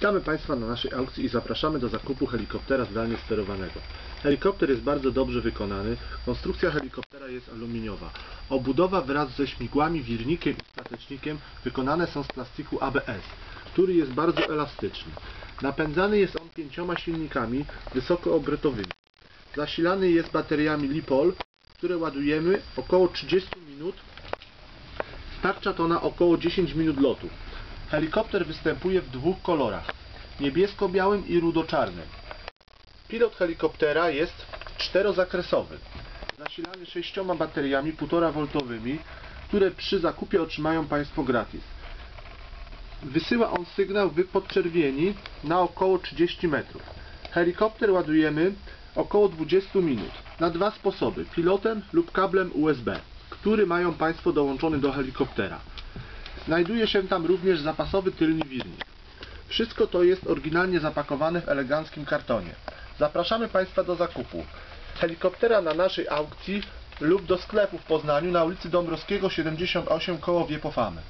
Witamy Państwa na naszej aukcji i zapraszamy do zakupu helikoptera zdalnie sterowanego. Helikopter jest bardzo dobrze wykonany. Konstrukcja helikoptera jest aluminiowa. Obudowa wraz ze śmigłami, wirnikiem i statecznikiem wykonane są z plastiku ABS, który jest bardzo elastyczny. Napędzany jest on pięcioma silnikami wysokoobrotowymi. Zasilany jest bateriami Lipol, które ładujemy około 30 minut. Starcza to na około 10 minut lotu. Helikopter występuje w dwóch kolorach: niebiesko-białym i rudo-czarnym. Pilot helikoptera jest czterozakresowy, zasilany sześcioma bateriami 1,5V, które przy zakupie otrzymają Państwo gratis. Wysyła on sygnał w podczerwieni na około 30 metrów. Helikopter ładujemy około 20 minut na dwa sposoby: pilotem lub kablem USB, który mają Państwo dołączony do helikoptera. Znajduje się tam również zapasowy tylny wirnik. Wszystko to jest oryginalnie zapakowane w eleganckim kartonie. Zapraszamy Państwa do zakupu helikoptera na naszej aukcji lub do sklepu w Poznaniu na ulicy Dąbrowskiego 78 koło Wiepofamy.